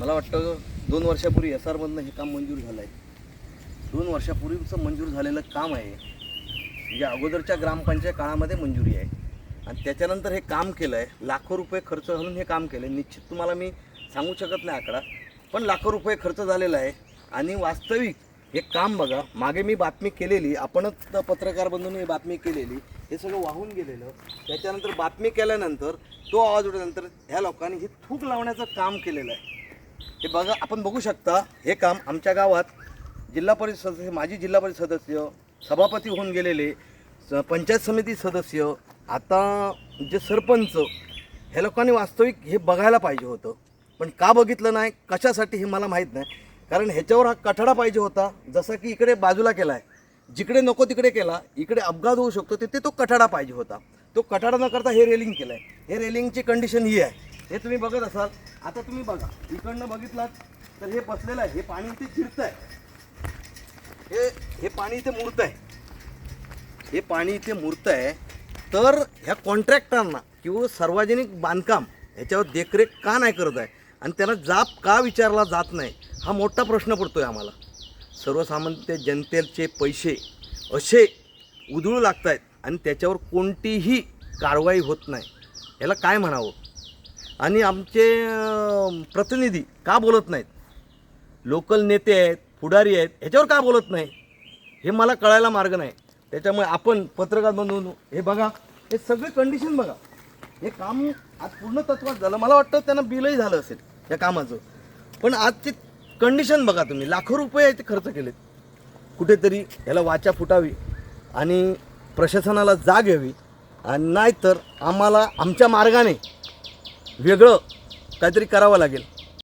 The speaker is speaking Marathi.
मला वाटतं दोन वर्षापूर्वी एस आरमधनं हे काम मंजूर झालं आहे दोन वर्षापूर्वीचं मंजूर झालेलं काम आहे. म्हणजे अगोदरच्या ग्रामपंचायत काळामध्ये मंजुरी आहे. आणि त्याच्यानंतर हे काम केलं आहे लाखो रुपये खर्च घालून हे काम केलं आहे निश्चित तुम्हाला मी सांगू शकत नाही आकडा. पण लाखो रुपये खर्च झालेला आहे. आणि वास्तविक हे काम बघा. मागे मी बातमी केलेली आपणच पत्रकार बंधून ही बातमी केलेली हे सगळं वाहून गेलेलं. त्याच्यानंतर बातमी केल्यानंतर तो आवाज उठल्यानंतर ह्या लोकांनी हे थूक लावण्याचं काम केलेलं आहे. हे बघा आपण बघू शकता हे काम आमच्या गावात जिल्हा परिषद सदस्य माजी जिल्हा परिषद सदस्य सभापती होऊन गेलेले स- पंचायत समिती सदस्य आता जे सरपंच ह्या लोकांनी वास्तविक हे बघायला पाहिजे होतं. पण का बघितलं नाही? कशासाठी हे मला माहीत नाही. कारण ह्याच्यावर हा कठडा पाहिजे होता जसा की इकडे बाजूला केला आहे जिकडे नको तिकडे केला इकडे अपघात होऊ शकतो तिथे तो कठडा पाहिजे होता. तो कठडा न करता हे रेलिंग केलं आहे हे रेलिंगची कंडिशन ही आहे. हे तुम्ही बघत असाल आता तुम्ही बघा इकडनं बघितलात तर हे बसलेलं आहे हे पाणी इथे चिरत आहे हे हे पाणी इथे मुरत आहे हे पाणी इथे मुरत आहे तर ह्या कॉन्ट्रॅक्टरना किंवा सार्वजनिक बांधकाम ह्याच्यावर देखरेख का नाही करत आहे? आणि त्यांना जाप का विचारला जात नाही? हा मोठा प्रश्न पडतो आहे आम्हाला. सर्वसामान्य जनतेचे पैसे असे उधळू लागत आहेत आणि त्याच्यावर कोणतीही कारवाई होत नाही. याला काय म्हणावं? आणि आमचे प्रतिनिधी का बोलत नाहीत? लोकल नेते आहेत पुढारी आहेत ह्याच्यावर का बोलत नाही? हे मला कळायला मार्ग नाही. त्याच्यामुळे आपण पत्रकार बनवून हे बघा हे सगळे कंडिशन बघा. हे काम आज पूर्ण तत्वात झालं. मला वाटतं त्यांना बिलही झालं असेल या कामाचं. पण आजची कंडिशन बघा तुम्ही. लाखो रुपये ते खर्च केलेत. कुठेतरी ह्याला वाचा फुटावी आणि प्रशासनाला जाग यावी. आणि नाहीतर आम्हाला आमच्या मार्गाने वेगळं काहीतरी करावं लागेल.